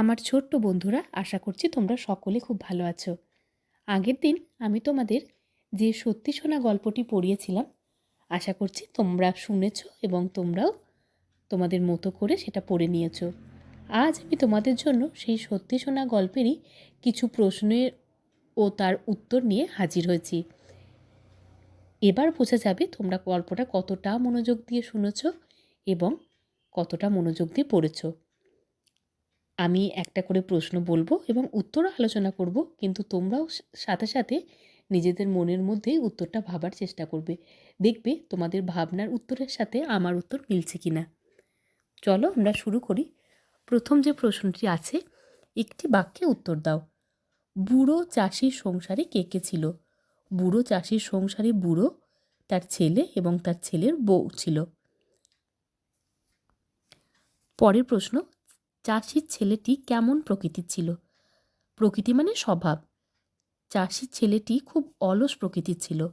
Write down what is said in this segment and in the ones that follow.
আমার ছোট্ট বন্ধুরা, আশা করছি তোমরা সকলে খুব ভালো আছো। আগের দিন আমি তোমাদের যে সত্যি শোনা গল্পটি পড়িয়েছিলাম, আশা করছি তোমরা শুনেছ এবং তোমরাও তোমাদের মতো করে সেটা পড়ে নিয়েছ। আজ আমি তোমাদের জন্য সেই সত্যি শোনা গল্পেরই কিছু প্রশ্নের ও তার উত্তর নিয়ে হাজির হয়েছি। এবার বোঝা যাবে তোমরা গল্পটা কতটা মনোযোগ দিয়ে শুনেছ এবং কতটা মনোযোগ দিয়ে পড়েছো। আমি একটা করে প্রশ্ন বলব এবং উত্তরও আলোচনা করব, কিন্তু তোমরাও সাথে সাথে নিজেদের মনের মধ্যেই উত্তরটা ভাবার চেষ্টা করবে। দেখবে তোমাদের ভাবনার উত্তরের সাথে আমার উত্তর মিলছে কি না চলো আমরা শুরু করি। প্রথম যে প্রশ্নটি আছে, একটি বাক্যে উত্তর দাও। বুড়ো চাষির সংসারে কে কে ছিল? বুড়ো চাষির সংসারে বুড়ো, তার ছেলে এবং তার ছেলের বউ ছিল। পরের প্রশ্ন চাষির ছেলেটি কেমন প্রকৃতির ছিল? প্রকৃতি মানে স্বভাব। চাষির ছেলেটি খুব অলস প্রকৃতির ছিল।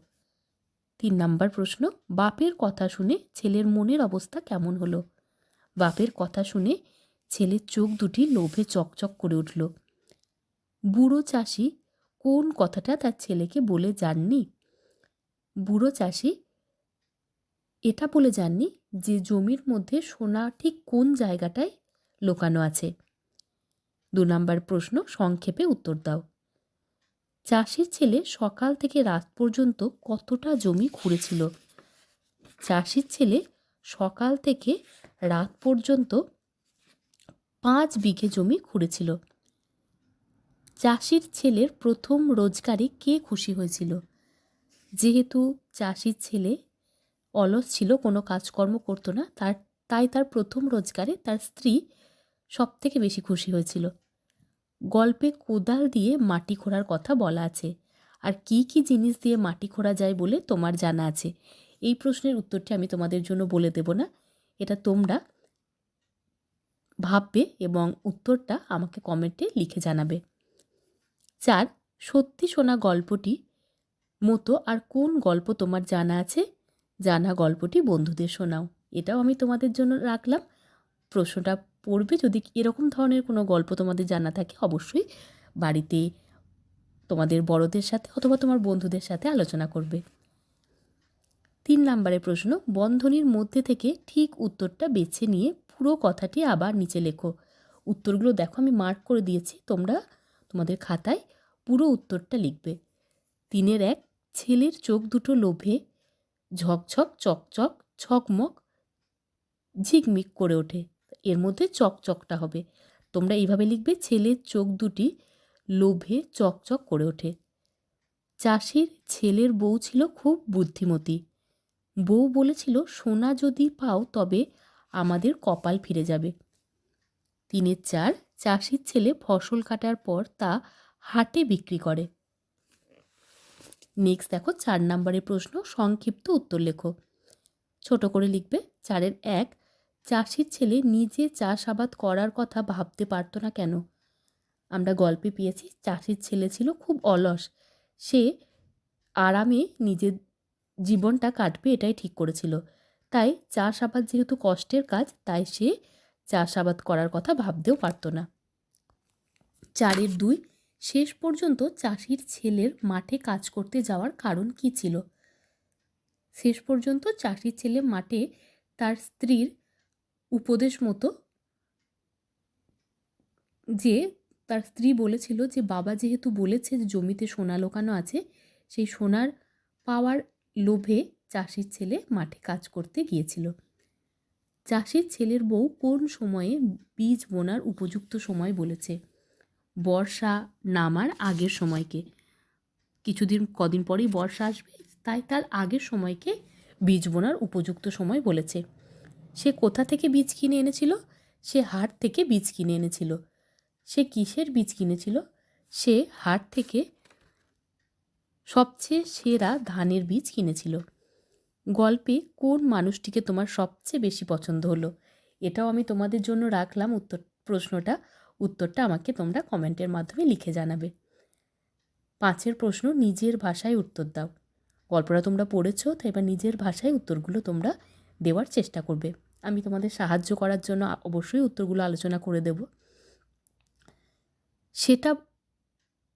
তিন নাম্বার প্রশ্ন, বাপের কথা শুনে ছেলের মনের অবস্থা কেমন হলো? বাপের কথা শুনে ছেলের চোখ দুটি লোভে চকচক করে উঠল। বুড়ো চাষি কোন কথাটা তার ছেলেকে বলে যাননি বুড়ো চাষি এটা বলে যাননি যে জমির মধ্যে সোনা ঠিক কোন জায়গাটায় লুকানো আছে। দু নম্বর প্রশ্ন, সংক্ষেপে উত্তর দাও। চাষির ছেলে সকাল থেকে রাত পর্যন্ত কতটা জমি খুঁড়েছিল? চাষির ছেলে সকাল থেকে রাত পর্যন্ত পাঁচ বিঘে জমি খুঁড়েছিল। চাষির ছেলের প্রথম রোজগারে কে খুশি হয়েছিল? যেহেতু চাষির ছেলে অলস ছিল, কোনো কাজকর্ম করতো না, তার, তাই তার প্রথম রোজগারে তার স্ত্রী সব থেকে বেশি খুশি হয়েছিল। গল্পে কোদাল দিয়ে মাটি খোঁড়ার কথা বলা আছে। আর কি কি জিনিস দিয়ে মাটি খোঁড়া যায় বলে তোমার জানা আছে? এই প্রশ্নের উত্তরটি আমি তোমাদের জন্য বলে দেব না। এটা তোমরা ভাববে এবং উত্তরটা আমাকে কমেন্টে লিখে জানাবে। চার, সত্যি শোনা গল্পটি মতো আর কোন গল্প তোমার জানা আছে? জানা গল্পটি বন্ধুদের শোনাও। এটাও আমি তোমাদের জন্য রাখলাম। প্রশ্নটা পড়বে। যদি এরকম ধরনের কোনো গল্প তোমাদের জানা থাকে, অবশ্যই বাড়িতে তোমাদের বড়দের সাথে অথবা তোমার বন্ধুদের সাথে আলোচনা করবে। তিন নম্বরের প্রশ্ন, বন্ধনীর মধ্যে থেকে ঠিক উত্তরটা বেছে নিয়ে পুরো কথাটি আবার নিচে লেখো। উত্তরগুলো দেখো, আমি মার্ক করে দিয়েছি, তোমরা তোমাদের খাতায় পুরো উত্তরটা লিখবে। তিনের এক, ছেলের চোখ দুটো লোভে ঝকঝক, চকচক, ছকমক, ঝিকমিক করে ওঠে। এর মধ্যে চকচকটা হবে। তোমরা এইভাবে লিখবে ছেলের চোখ দুটি লোভে চকচক করে ওঠে। চাষির ছেলের বউ ছিল খুব বুদ্ধিমতী। বউ বলেছিল, সোনা যদি পাও তবে আমাদের কপাল ফিরে যাবে। তিনের চার, চাষির ছেলে ফসল কাটার পর তা হাটে বিক্রি করে। নেক্সট দেখো, চার নম্বরের প্রশ্ন, সংক্ষিপ্ত উত্তর লেখো। ছোট করে লিখবে, চারের এক চাষির ছেলে নিজে চাষাবাদ করার কথা ভাবতে পারতো না কেন? আমরা গল্পে পেয়েছি, চাষির ছেলে ছিল খুব অলস। সে আরামে নিজের জীবনটা কাটবে এটাই ঠিক করেছিল। তাই চাষাবাদ যেহেতু কষ্টের কাজ, তাই সে চাষাবাদ করার কথা ভাবতেও পারতো না। চারের দুই, শেষ পর্যন্ত চাষির ছেলের মাঠে কাজ করতে যাওয়ার কারণ কি ছিল? শেষ পর্যন্ত চাষির ছেলে মাঠে তার স্ত্রীর উপদেশ মতো যে তার স্ত্রী বলেছিল যে বাবা যেহেতু বলেছে যে জমিতে সোনা লোকানো আছে, সেই সোনার পাওয়ার লোভে চাষির ছেলে মাঠে কাজ করতে গিয়েছিল। চাষির ছেলের বউ কোন সময়ে বীজ বোনার উপযুক্ত সময় বলেছে? বর্ষা নামার আগের সময়কে। কিছুদিন, কদিন পরেই বর্ষা আসবে, তাই তার আগের সময়কে বীজ বোনার উপযুক্ত সময় বলেছে। সে কোথা থেকে বীজ কিনে এনেছিল? সে হাট থেকে বীজ কিনে এনেছিল। সে কিসের বীজ কিনেছিল? সে হাট থেকে সবচেয়ে সেরা ধানের বীজ কিনেছিল। গল্পে কোন মানুষটিকে তোমার সবচেয়ে বেশি পছন্দ হলো? এটাও আমি তোমাদের জন্য রাখলাম উত্তর, প্রশ্নটা। উত্তরটা আমাকে তোমরা কমেন্টের মাধ্যমে লিখে জানাবে। পাঁচের প্রশ্ন, নিজের ভাষায় উত্তর দাও। গল্পটা তোমরা পড়েছো তাই এবার নিজের ভাষায় উত্তরগুলো তোমরা দেওয়ার চেষ্টা করবে। আমি তোমাদের সাহায্য করার জন্য অবশ্যই উত্তরগুলো আলোচনা করে দেব। সেটা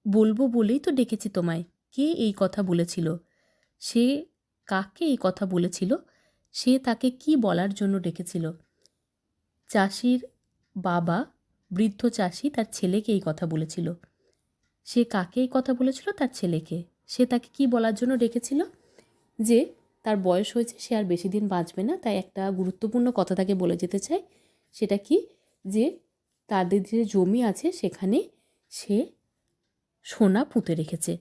বলব বলেই তো ডেকেছি তোমায়। কে এই কথা বলেছিল? সে কাকে এই কথা বলেছিল? সে তাকে কি বলার জন্য ডেকেছিল? চাষির বাবা, বৃদ্ধ চাষি তার ছেলেকে এই কথা বলেছিল। সে কাকে এই কথা বলেছিল? তার ছেলেকে। সে তাকে কি বলার জন্য ডেকেছিল? যে তার বয়স হয়েছে, সে আর বেশি দিন বাঁচবে না। তাই একটা গুরুত্বপূর্ণ কথা তাকে বলে যেতে চায় সেটা কি? যে তাদের যে জমি আছে, সেখানে সে সোনা পুঁতে রেখেছে।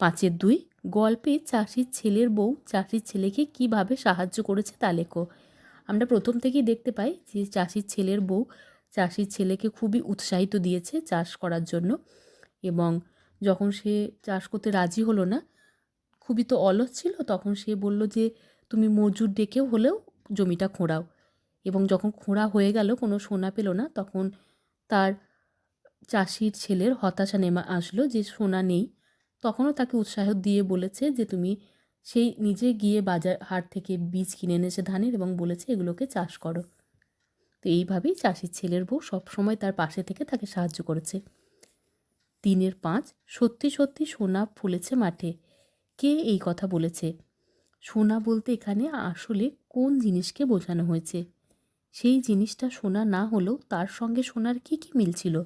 পাঁচের দুই, গল্পে চাষির ছেলের বউ চাষির ছেলেকে কীভাবে সাহায্য করেছে তা লেখো। আমরা প্রথম থেকেই দেখতে পাই যে চাষির ছেলের বউ চাষির ছেলেকে খুবই উৎসাহিত দিয়েছে চাষ করার জন্য এবং যখন সে চাষ করতে রাজি হলো না খুবই তো অলস ছিল, তখন সে বলল যে, তুমি মজুর ডেকেও হলেও জমিটা খোঁড়াও। এবং যখন খোঁড়া হয়ে গেল, কোনো সোনা পেল না, তখন তার চাষির ছেলের হতাশা নেমে আসলো যে, সোনা নেই। তখনও তাকে উৎসাহ দিয়ে বলেছে যে, তুমি সেই নিজে গিয়ে বাজার হাট থেকে বীজ কিনে এনেছে ধানের এবং বলেছে এগুলোকে চাষ করো। তো এইভাবেই চাষির ছেলের বউ সবসময় তার পাশে থেকে তাকে সাহায্য করেছে। তিনের পাঁচ, সত্যি সত্যি সোনা ফুলেছে মাঠে। কে এই কথা বলেছে? সোনা বলতে এখানে আসলে কোন জিনিসকে বোঝানো হয়েছে? সেই জিনিসটা সোনা না হলেও তার সঙ্গে সোনার কী কী মিল ছিল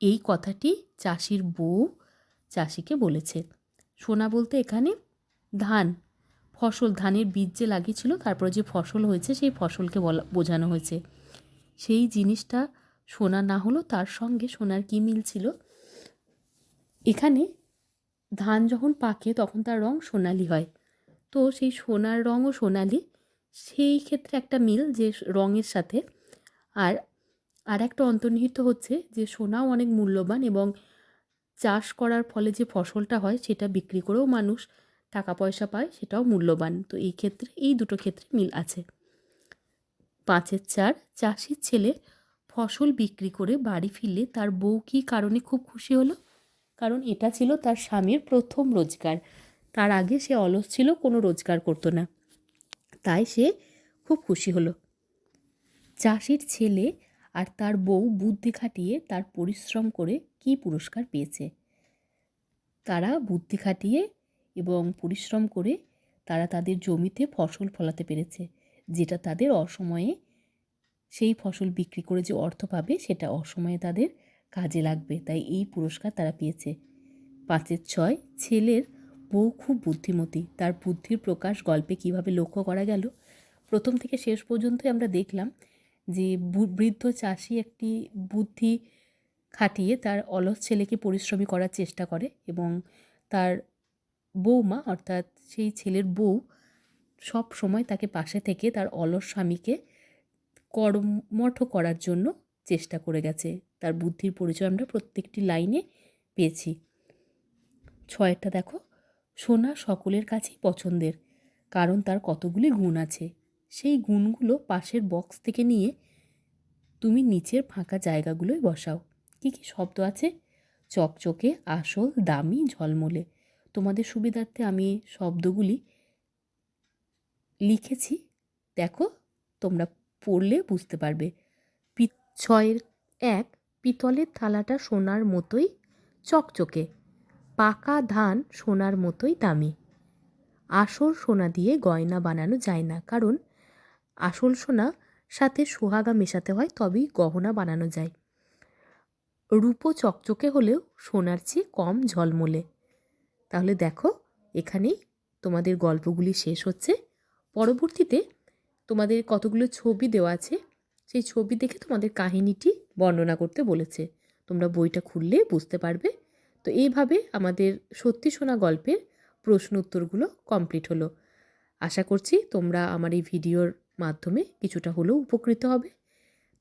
এই কথাটি চাষির বউ চাষিকে বলেছে। সোনা বলতে এখানে ধান, ফসল, ধানের বীজ যে লাগিয়েছিল, তারপরে যে ফসল হয়েছে, সেই ফসলকে বলা, বোঝানো হয়েছে। সেই জিনিসটা সোনা না হলেও তার সঙ্গে সোনার কী মিল ছিল এখানে ধান যখন পাকে তখন তার রং সোনালি হয়। তো সেই সোনার রঙও সোনালি, সেই ক্ষেত্রে একটা মিল যে রঙের সাথে। আর আর একটা অন্তর্নিহিত হচ্ছে যে সোনাও অনেক মূল্যবান এবং চাষ করার ফলে যে ফসলটা হয় সেটা বিক্রি করেও মানুষ টাকা পয়সা পায়, সেটাও মূল্যবান। তো এই ক্ষেত্রে, এই দুটো ক্ষেত্রে মিল আছে। পাঁচের চার, চাষির ছেলে ফসল বিক্রি করে বাড়ি ফিরলে তার বউ কী কারণে খুব খুশি হলো? কারণ এটা ছিল তার স্বামীর প্রথম রোজগার। তার আগে সে অলস ছিল, কোনো রোজগার করতো না। তাই সে খুব খুশি হলো। চাষির ছেলে আর তার বউ বুদ্ধি খাটিয়ে তার পরিশ্রম করে কি পুরস্কার পেয়েছে। তারা বুদ্ধি খাটিয়ে এবং পরিশ্রম করে তারা তাদের জমিতে ফসল ফলাতে পেরেছে। যেটা তাদের অসময়ে সেই ফসল বিক্রি করে যে অর্থ পাবে, সেটা অসময়ে তাদের কাজে লাগবে, তাই এই পুরস্কার তারা পেয়েছে। পাঁচের ছয়, ছেলের বউ খুব বুদ্ধিমতী, তার বুদ্ধির প্রকাশ গল্পে কীভাবে লক্ষ্য করা গেল? প্রথম থেকে শেষ পর্যন্তই আমরা দেখলাম যে বৃদ্ধ চাষি একটি বুদ্ধি খাটিয়ে তার অলস ছেলেকে পরিশ্রমী করার চেষ্টা করে এবং তার বৌমা, অর্থাৎ সেই ছেলের বউ, সব সময় তাকে পাশে থেকে তার অলস স্বামীকে কর্মঠ করার জন্য চেষ্টা করে গেছে। তার বুদ্ধির পরিচয় আমরা প্রত্যেকটি লাইনে পেয়েছি। ছয়টা দেখো, সোনা সকলের কাছেই পছন্দের, কারণ তার কতগুলি গুণ আছে। সেই গুণগুলো পাশের বক্স থেকে নিয়ে তুমি নিচের ফাঁকা জায়গাগুলোয় বসাও। কী কী শব্দ আছে? চকচকে, আসল, দামি, ঝলমলে। তোমাদের সুবিধার্থে আমি শব্দগুলি লিখেছি। দেখো, তোমরা পড়লে বুঝতে পারবে। ছয়ের এক পিতলের থালাটা সোনার মতোই চকচকে, পাকা ধান সোনার মতোই দামি। আসল সোনা দিয়ে গয়না বানানো যায় না, কারণ আসল সোনা সাথে সোহাগা মেশাতে হয়, তবেই গহনা বানানো যায়। রূপো চকচকে হলেও সোনার চেয়ে কম ঝলমলে। তাহলে দেখো, এখানেই তোমাদের গল্পগুলি শেষ হচ্ছে। পরবর্তীতে তোমাদের কতগুলো ছবি দেওয়া আছে সেই ছবি দেখে তোমাদের কাহিনীটি বর্ণনা করতে বলেছে। তোমরা বইটা খুললে বুঝতে পারবে। তো এইভাবে আমাদের সত্যি শোনা গল্পের প্রশ্ন উত্তরগুলো কমপ্লিট হলো। আশা করছি তোমরা আমার এই ভিডিওর মাধ্যমে কিছুটা হলেও উপকৃত হবে।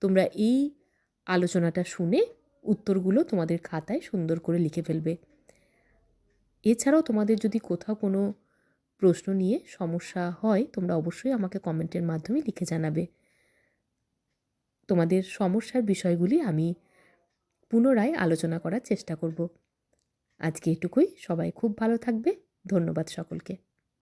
তোমরা এই আলোচনাটা শুনে উত্তরগুলো তোমাদের খাতায় সুন্দর করে লিখে ফেলবে। এছাড়াও তোমাদের যদি কোথাও কোনো প্রশ্ন নিয়ে সমস্যা হয়, তোমরা অবশ্যই আমাকে কমেন্টের মাধ্যমে লিখে জানাবে। তোমাদের সমস্যার বিষয়গুলি আমি পুনরায় আলোচনা করার চেষ্টা করব। আজকে এটুকুই। সবাই খুব ভালো থাকবে। ধন্যবাদ সকলকে।